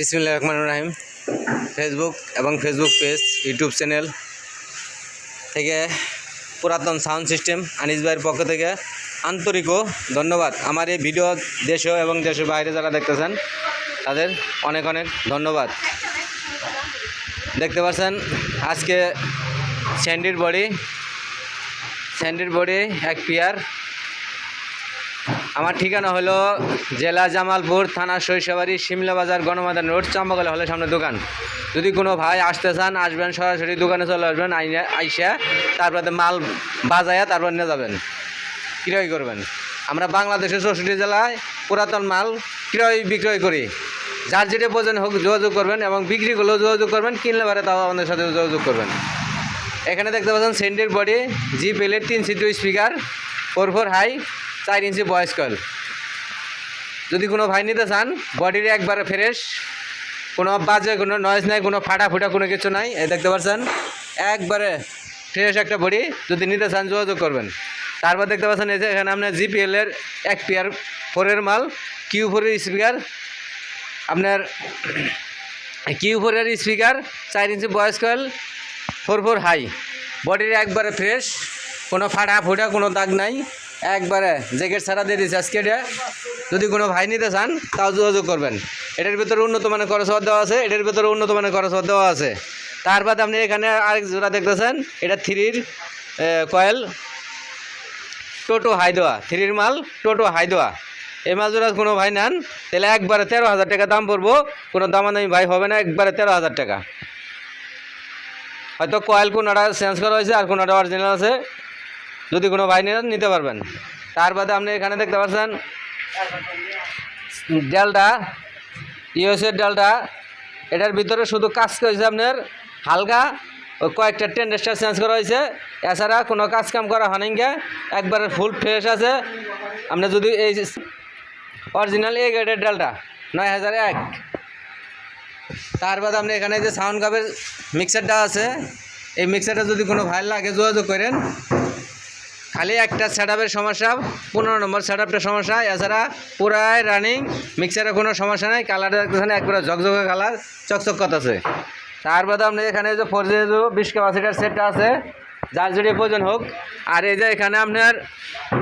বিসমিল্লাহ রহমান রাহিম। ফেসবুক এবং ফেসবুক পেজ ইউটিউব চ্যানেল থেকে পুরাতন সাউন্ড সিস্টেম আনিস ভাইয়ের পক্ষ থেকে আন্তরিক ও ধন্যবাদ। আমার এই ভিডিও দেশে এবং দেশের বাইরে যারা দেখতেছেন, তাদের অনেক অনেক ধন্যবাদ। দেখতে পাচ্ছেন, আজকে স্যান্ডির বডি স্যান্ডির বডি এক পিয়ার আমার ঠিকানা হলো জেলা জামালপুর, থানা শৈশবাড়ি শিমলা বাজার গণমাদান রোড চাম্বাগলা হলে সামনে দোকান। যদি কোনো ভাই আসতে চান, আসবেন, সরাসরি দোকানে চলে আসবেন আইসা, তারপরে মাল বাজায়া, তারপর নিয়ে যাবেন। ক্রয় করবেন। আমরা বাংলাদেশের চৌষট্টি জেলায় পুরাতন মাল ক্রয়, বিক্রয় করি। যার যেটা প্রয়োজন হোক যোগাযোগ করবেন এবং বিক্রি করলেও যোগাযোগ করবেন, কিনলে পারে তাও আমাদের সাথে যোগাযোগ করবেন। এখানে দেখতে পাচ্ছেন সেন্টের বডি, জি প্লেট, তিন সিটু স্পিকার, ফোর ফোর হাই চার ইঞ্চি বয়স কল যদি কোনো ভাই নিতে চান, বডির একবারে ফ্রেশ কোনো বাজে, কোনো নয়েজ নাই, কোনো ফাটা ফুটা কোনো কিছু নাই, এই দেখতে পাচ্ছেন, একবারে ফ্রেশ একটা বডি যদি নিতে চান, যোগাযোগ করবেন। তারপর দেখতে পাচ্ছেন, এই যে এখানে আপনার জিপিএল এর এক পেয়ার ফোরের মাল কিউ ফোরের স্পিকার আপনার কিউ ফোরের স্পিকার চার ইঞ্চি বয়স কয়েল ফোর ফোর হাই বডির একবারে ফ্রেশ কোনো ফাটা ফুটা, কোনো দাগ নাই। একবারে জ্যাকেট ছাড়া দিয়ে দিয়েছে আজকে এটা। যদি কোনো ভাই নিতে চান, তাও যোগাযোগ করবেন। এটার ভিতরে উন্নত মানের খরচ দেওয়া আছে, এটার ভিতরে উন্নত মানের খরচ দেওয়া আছে। তার বাদে আপনি এখানে আরেক জোড়া দেখতেছেন, এটা থ্রির কয়েল, টোটো হাই দেওয়া থ্রির মাল, টোটো হাই দেওয়া এই মাল জোড়া কোনো ভাই নেন, তাহলে একবারে তেরো হাজার টাকা দাম পড়ব, কোনো দামাদামি ভাই হবে না, একবারে তেরো হাজার টাকা। হয়তো কয়েল কোনোটা চেঞ্জ করা হয়েছে আর কোনোটা অরিজিনাল আছে। যদি কোনো ভাই নিতে পারবেন। তার বাদে আপনি এখানে দেখতে পাচ্ছেন ডালটা ইউএসের ডালটা। এটার ভিতরে শুধু কাজ করেছে আপনার হালকা কয়েকটা টেন্ডেস্টার চেঞ্জ করা হয়েছে। এছাড়া কোনো কাজ কাম করা হয়। একবারে ফুল ফ্রেশ আছে। আপনি যদি এই অরিজিনাল এ গ্রেডের ডালটা, নয় হাজার এক। তার বাদে আপনি এখানে যে সাউন্ড কাপের মিক্সারটা আছে। এই মিক্সারটা যদি কোনো ভাই লাগে যোগাযোগ করেন খালি একটা সেট সমস্যা, পনেরো নম্বর সেট সমস্যা। এছাড়া পুরাই রানিং মিক্সারে কোনো সমস্যা নেই কালারটা দেখতেছেন, একবারে ঝকঝকে কালার চকচক করতেছে। তার বাদে আপনি এখানে যে ফোর জি বিশ ক্যাপাসিটার সেটটা আছে, যার যদি প্রয়োজন হোক, আর এই যে এখানে আপনার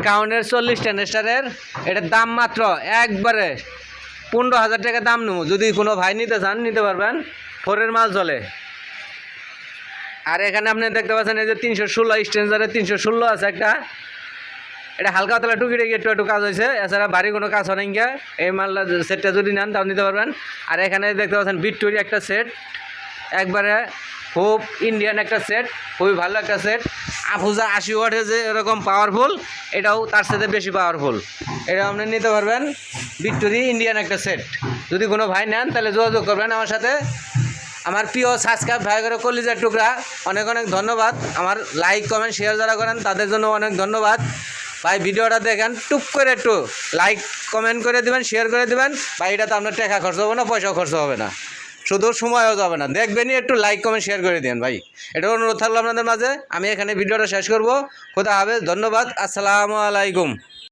কাউনের চল্লিশ টেনেস্টারের এটার দাম মাত্র একবারে পনেরো হাজার টাকা দাম নেব। যদি কোনো ভাই নিতে চান, নিতে পারবেন ফোরের মাল চলে। আর এখানে আপনি দেখতে পাচ্ছেন এই যে তিনশো ষোলো স্ট্রেঞ্জারের তিনশো ষোলো আছে একটা। এটা হালকা তলা টুকি টুকি একটু একটু কাজ হয়েছে। এছাড়া বাড়ি কোনো কাজ হয় না এই মালটা সেটটা যদি নেন তাও নিতে পারবেন। আর এখানে দেখতে পাচ্ছেন বিট্টুরি একটা সেট। একবারে খুব ইন্ডিয়ান একটা সেট। খুবই ভালো একটা সেট। আফুজা আশি ওয়াটের যে এরকম পাওয়ারফুল এটাও তার সাথে বেশি পাওয়ারফুল এটা আপনি নিতে পারবেন। বিক্টোরি ইন্ডিয়ান একটা সেট। যদি কোনো ভাই নেন তাহলে যোগাযোগ করবেন আমার সাথে। আমার প্রিয় সাবস্ক্রাইব ভাই করে কলিজার টুকরা, অনেক অনেক ধন্যবাদ। আমার লাইক কমেন্ট শেয়ার যারা করেন, তাদের জন্য অনেক ধন্যবাদ। ভাই, ভিডিওটা দেখেন, টুক করে একটু লাইক কমেন্ট করে দিবেন শেয়ার করে দেবেন। ভাই এটা তো আপনার টাকা খরচ হবে না, পয়সাও খরচ হবে না। শুধু সময়ও যাবে না। দেখবেনই একটু লাইক কমেন্ট শেয়ার করে দিন ভাই। এটা অনুরোধ থাকল আপনাদের মাঝে। আমি এখানে ভিডিওটা শেষ করব। কোথা হবে ধন্যবাদ। আসসালামু আলাইকুম।